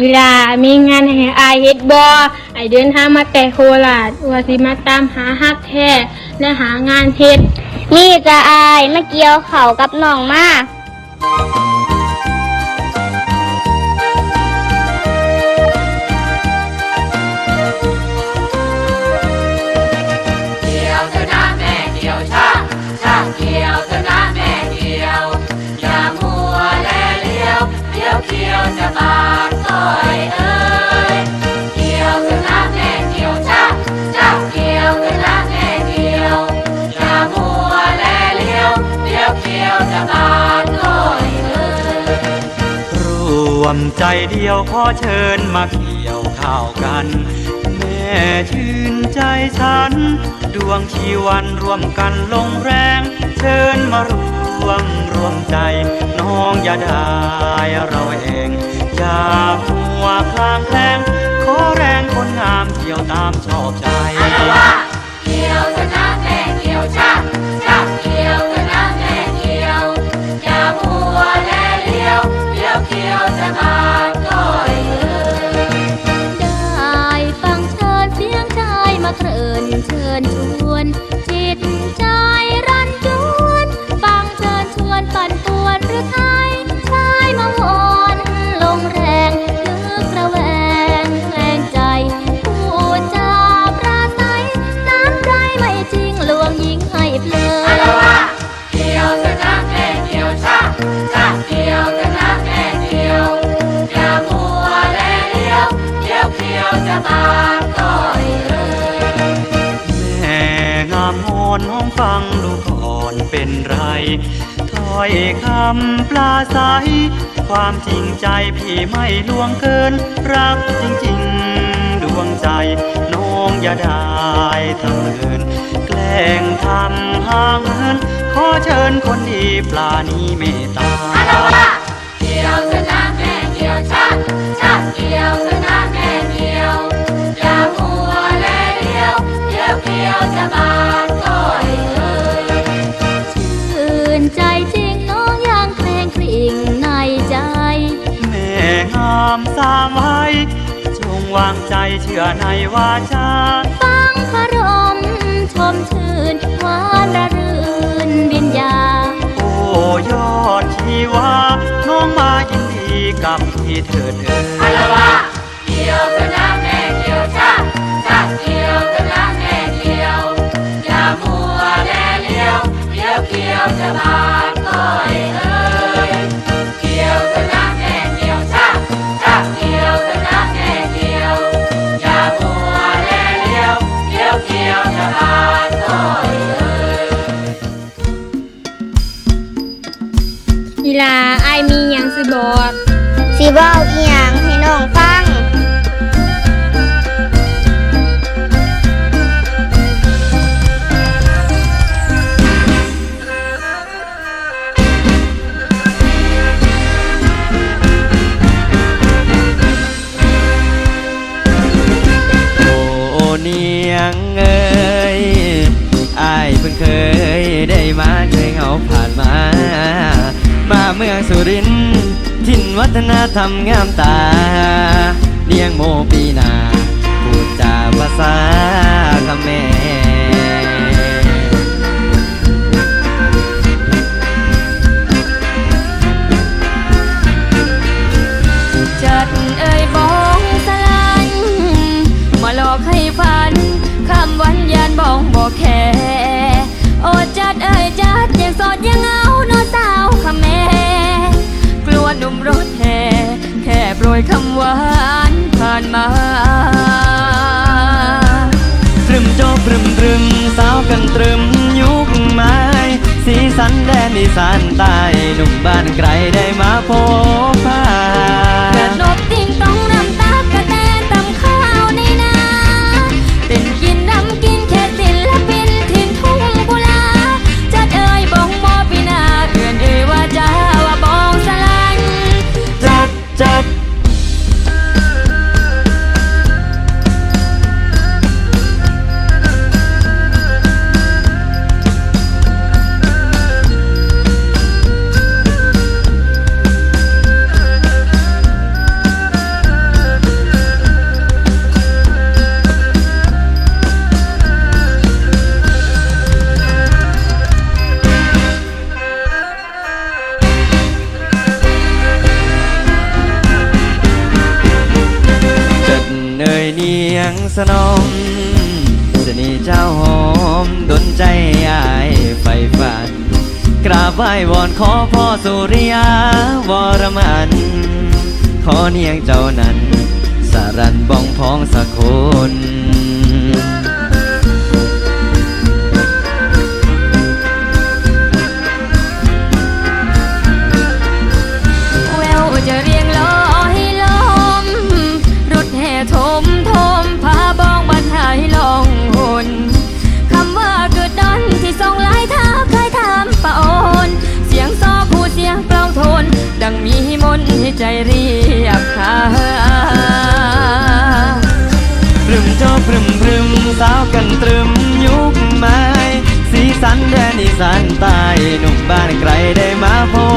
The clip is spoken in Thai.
เวลามีงานให้อายเฮ็ดบ่ไอเดินทางมาแต่โคราชว่าสิมาตามหาฮักแท้และหางานเฮ็ดนี่จะอายมาเกี่ยวเข่ากับน้องมาเกี่ยวเถอะนะแม่เกี่ยวชาชาเกี่ยวเถอะนะแม่เกี่ยวอย่ามัวแลเลี้ยวเลี้ยวเกี่ยวจะบ้าย วเถอะนะแม่เดียวอย่ามัวแลเลี้ยวเลี้ยวเดียวจะบาดต้อยเอ้ยรวมใจเดียวขอเชิญมาเกี่ยวข้าวกัน แม่ชื่นใจฉัน ดวงชีวันรวมกันลงแรง เชิญมารวมรวมใจ น้องอย่าได้เราเองอย่าหั วคลางแคลงขอแรงคนงามเกี่ยวตามชอบใจเกี่ยวเถอะนะแม่เกี่ยวชาชาเกี่ยวเถอะนะแม่เกี่ยวอย่ามัวแลเลี้ยวเลี้ยวเกี่ยวจะบาดต้อยเอ้ยได้ฟังเชิญเสียงชายมาเคลื่อนเชิญชวน ฟังดูก่อนเป็นไรถ้อยคำปลาใสความจริงใจพี่ไม่ลวงเกิน รักจริงๆ ดวงใจ น้องอย่าได้ทำเกินแกล้งทำห่างเหินขอเชิญคนดีปลานี้เมตตาอารวาเกี่ยวเถอะนะแม่เกี่ยวชาชาเกี่ยวเถอะนะแม่เกี่ยวอย่ามัวแลเลี้ยวเลี้ยวเกี่ยวจะบา งามสามไว้จงวางใจเชื่อในวาจาฟังพระรมชมชื่นหวานระรื่นวิญญา โอ้ยอดชีวาน้องมายินดีกับพี่เถิดเอ่อาย อีลาอายมีหยังสิบอก สิเว้าอีหยังให้น้องฟัง รินทินวัฒนธรรมงามตาเนียงโมปีนาพูดจาภาษา ค่โปรยคำหวานผ่านมาตรึมโจบตรึมตรึมสาวกันตรึมยุคไม้สีสันแดนอีสานใต้หนุ่มบ้านไกลได้มาพบ นมเสนีเจ้าหอมดนใจอายไฟฝัน กราบไหว้วอนขอพ่อสุริยาวรมัน ขอเนียงเจ้านั้น สารันบ้องพ้องสักคน นให้ใจเรียบคาพรึมเจ้าพรึมพรึมสาวกันตรึมยุคไม้สีสันแดนอีสานใต้หนุ่มบ้านไกลได้มาพบ